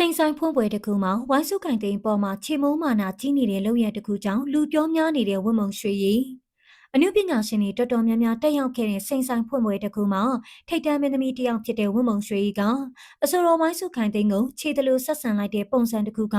စိန်ဆိုင်ဖွင့်ပွဲတစ်ခုမှာဝိုင်းစုကင်သိန်းပေါ်မှာခြေမုံမာနာကြီးနေတဲ့လုံရတစ်ခုကြောင့်လူပြောများနေတဲ့ဝတ်မုံရွှေရီအနုပညာရှင်တွေတော်တော်များများတက်ရောက်ခဲ့တဲ့စိန်ဆိုင်ဖွင့်ပွဲတစ်ခုမှာထိတ်တန့်မင်းသမီးတစ်ယောက်ဖြစ်တဲ့ဝတ်မုံရွှေရီကအစိုးရဝိုင်းစုခိုင်သိန်းကိုခြေတလူဆက်ဆံလိုက်တဲ့ပုံစံတစ်ခုက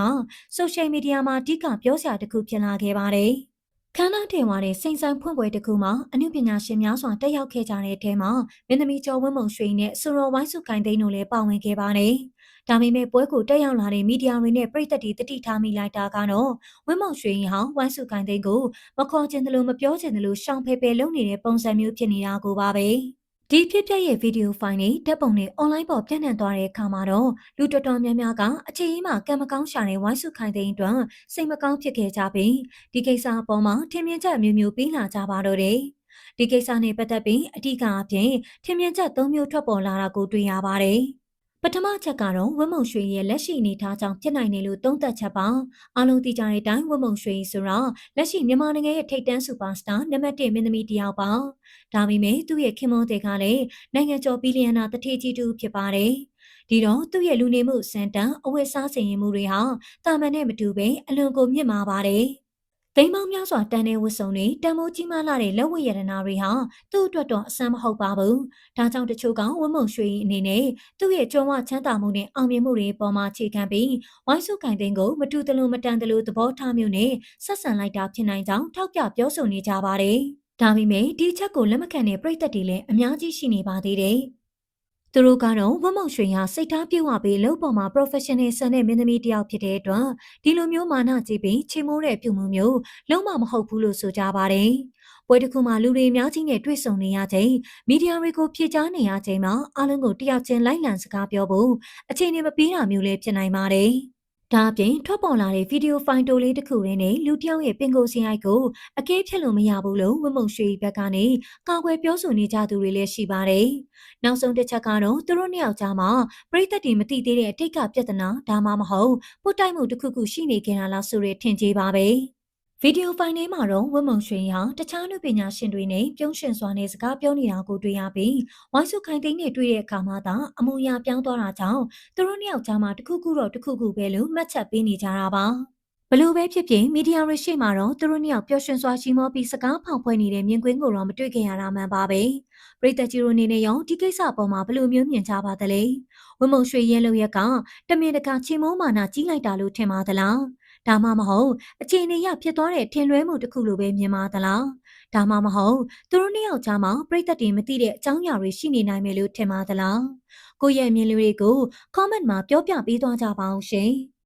ဆိုရှယ်မီဒီယာမှာအဓိကပြောစရာတစ်ခုဖြစ်လာခဲ့ပါတယ်။ ခန်းနာတင်ဝါတဲ့စိန်ဆိုင်ဖွင့်ပွဲတစ်ခုမှာအနုပညာရှင်များစွာတက်ရောက်ခဲ့ကြတဲ့အထဲမှာမင်းသမီးကျော်ဝင်းမုံရွှေနဲ့ဆူရောဝိုင်းစုခိုင်သိန်းတို့လည်းပါဝင်ခဲ့ပါတယ်။ဒါပေမဲ့ပွဲကိုတက်ရောက်လာတဲ့မီဒီယာတွေနဲ့ပြည်သက်တွေတတိထားမိလိုက်တာကတော့ဝင်းမုံရွှေရင်ဟောင်းဝိုင်းစုခိုင်သိန်းကိုမခေါ်ချင်တယ်လို့မပြောချင်တယ်လို့ရှောင်ဖယ်ဖယ်လုပ်နေတဲ့ပုံစံမျိုးဖြစ်နေတာကိုပါပဲ။ ဒီဖြစ်ပျက်ရဲ့ဗီဒီယိုဖိုင်တွေတပ်ပုံတွေအွန်လိုင်းပေါ်ပြန့်နှံ့သွားတဲ့အခါမှာတော့လူတော်တော်များများကအခြေအင်းမှာကံမကောင်းရှာတဲ့ဝိုင်းစုခိုင်သိန်းအတွက်စိတ်မကောင်းဖြစ်ခဲ့ကြပြီးဒီကိစ္စအပေါ်မှာထင်မြင်ချက်မျိုးမျိုးပြီးလာကြပါတော့တယ်။ဒီကိစ္စနဲ့ပတ်သက်ပြီးအထူးအဖြင့်ထင်မြင်ချက်၃မျိုးထွက်ပေါ်လာတာကိုတွေ့ရပါတယ်။ ပထမချက်ကတော့ဝင်းမုံရွှေရဲ့လက်ရှိအနေအထားကြောင့်ဖြစ်နိုင်တယ်လို့သုံးသပ်ချက်ပါအားလုံးသိကြတဲ့အတိုင်းဝင်းမုံရွှေဆိုတော့လက်ရှိမြန်မာနိုင်ငံရဲ့ထိပ်တန်းစူပါစတာနံပါတ်1မင်းသမီးတစ်ယောက်ပါဒါပေမဲ့သူ့ရဲ့ခင်မွန်းတဲ့ကလည်းနိုင်ငံကျော်ဘီလီယံနာတထေကြီးတူဖြစ်ပါတယ်ဒီတော့သူ့ရဲ့လူနေမှုစံတန်အဝတ်စားစင်ရင်မှုတွေဟာတာမန်နဲ့မတူဘဲအလွန်ကိုမြင့်မာပါတယ် သိမ်းပေါင်းများစွာတန်တဲ့ဝတ်စုံတွေတန်မိုးကြီးမားလာတဲ့လက်ဝတ်ရတနာတွေဟာသူ့အတွက်တော့အဆန်းမဟုတ်ပါဘူး။ဒါကြောင့်တချို့ကဝတ်မုံရွှေအနေနဲ့သူ့ရဲ့ကြုံဝချမ်းသာမှုနဲ့အောင်မြင်မှုတွေပေါ်မှာခြေခံပြီးဝိုင်းစုကင်သိန်းကိုမတူတလို့မတန်တလို့သဘောထားမျိုးနဲ့ဆက်ဆံလိုက်တာဖြစ်နိုင်ကြောင်းထောက်ပြပြောဆိုနေကြပါတယ်။ဒါပေမဲ့ဒီချက်ကိုလက်မခံတဲ့ပြည်သက်တွေလည်းအများကြီးရှိနေပါသေးတယ်။ သူတို့ကတော့ဝတ်မုံရွှေဟာစိတ်ထားပြေဝပြီးလုံပေါ်မှာ professional ဆန်တဲ့မင်းသမီးတစ်ယောက်ဖြစ်တဲ့အတွက်ဒီလိုမျိုးမာနကြီးပြီးချေမိုးတဲ့ပြုမှုမျိုးလုံးဝမဟုတ်ဘူးလို့ဆိုကြပါတယ်။ပွဲတစ်ခုမှာလူတွေအများကြီးနဲ့တွေ့ဆုံနေရချိန်မီဒီယာတွေကိုဖြေကြားနေရချိန်မှာအားလုံးကိုတယောက်ချင်းလိုက်လံစကားပြောဖို့အခြေအနေမပေးတာမျိုးလည်းဖြစ်နိုင်ပါတယ်။ ဒါအပြင်ထွက်ပေါ်လာတဲ့ဗီဒီယိုဖိုင်တိုလေးတစ်ခုရင်းနဲ့လူတစ်ယောက်ရဲ့ပင်ကိုယ်စင်ရိုက်ကိုအကဲဖြတ်လို့မရဘူးလို့ဝမုံရွှေဘက်ကနေကာကွယ်ပြောဆိုနေကြသူတွေလည်းရှိပါတယ်။နောက်ဆုံးတစ်ချက်ကတော့သူတို့နှစ်ယောက်ကြားမှာပြိသက်တွေမသိသေးတဲ့အတိတ်ကပြဿနာဒါမှမဟုတ်ပုတ်တိုက်မှုတစ်ခုခုရှိနေကြတာလားဆိုရထင်ကြေးပါပဲ။ ဗီဒီယိုဖိုင်ထဲမှာတော့ဝတ်မုံရွှေဟာတခြားလူပညာရှင်တွေနဲ့ပြုံးရှင်စွာနဲ့စကားပြောနေတာကိုတွေ့ရပြီးဝိုင်းစုခိုင်သိန်းနဲ့တွေ့တဲ့အခါမှာသာအမူအရာပြောင်းသွားတာကြောင့်သူတို့နှစ်ယောက်ကြားမှာတခုခုတော့တခုခုပဲလို့မှတ်ချက်ပေးနေကြတာပါဘလို့ပဲဖြစ်ဖြစ်မီဒီယာရရှိမှာတော့သူတို့နှစ်ယောက်ပျော်ရွှင်စွာရှိမောပြီးစကားဖောက်ဖွဲ့နေတဲ့မြင်ကွင်းကိုတော့မတွေ့ခင်ရတာမှန်ပါပဲပရိသတ်ကြီးတို့အနေနဲ့ရောဒီကိစ္စအပေါ်မှာဘလို့မျိုးမြင်ကြပါသလဲဝမုံရွှေရဲလို့ရက်ကတမင်တကာချေမိုးမာနာကြီးလိုက်တာလို့ထင်ပါသလား ဒါမှမဟုတ်အခြေအနေရဖြစ်သွားတဲ့ထင်လွဲမှုတစ်ခုလိုပဲမြင်ပါသလားဒါမှမဟုတ်သူတို့နှစ်ယောက်ကြားမှာပြိသက်တွေမသိတဲ့အကြောင်းအရာတွေရှိနေနိုင်မယ်လို့ထင်ပါသလားကိုယ့်ရဲ့မြင်လူတွေကို comment မှာပြောပြပေးသွားကြပါအောင်ရှင်။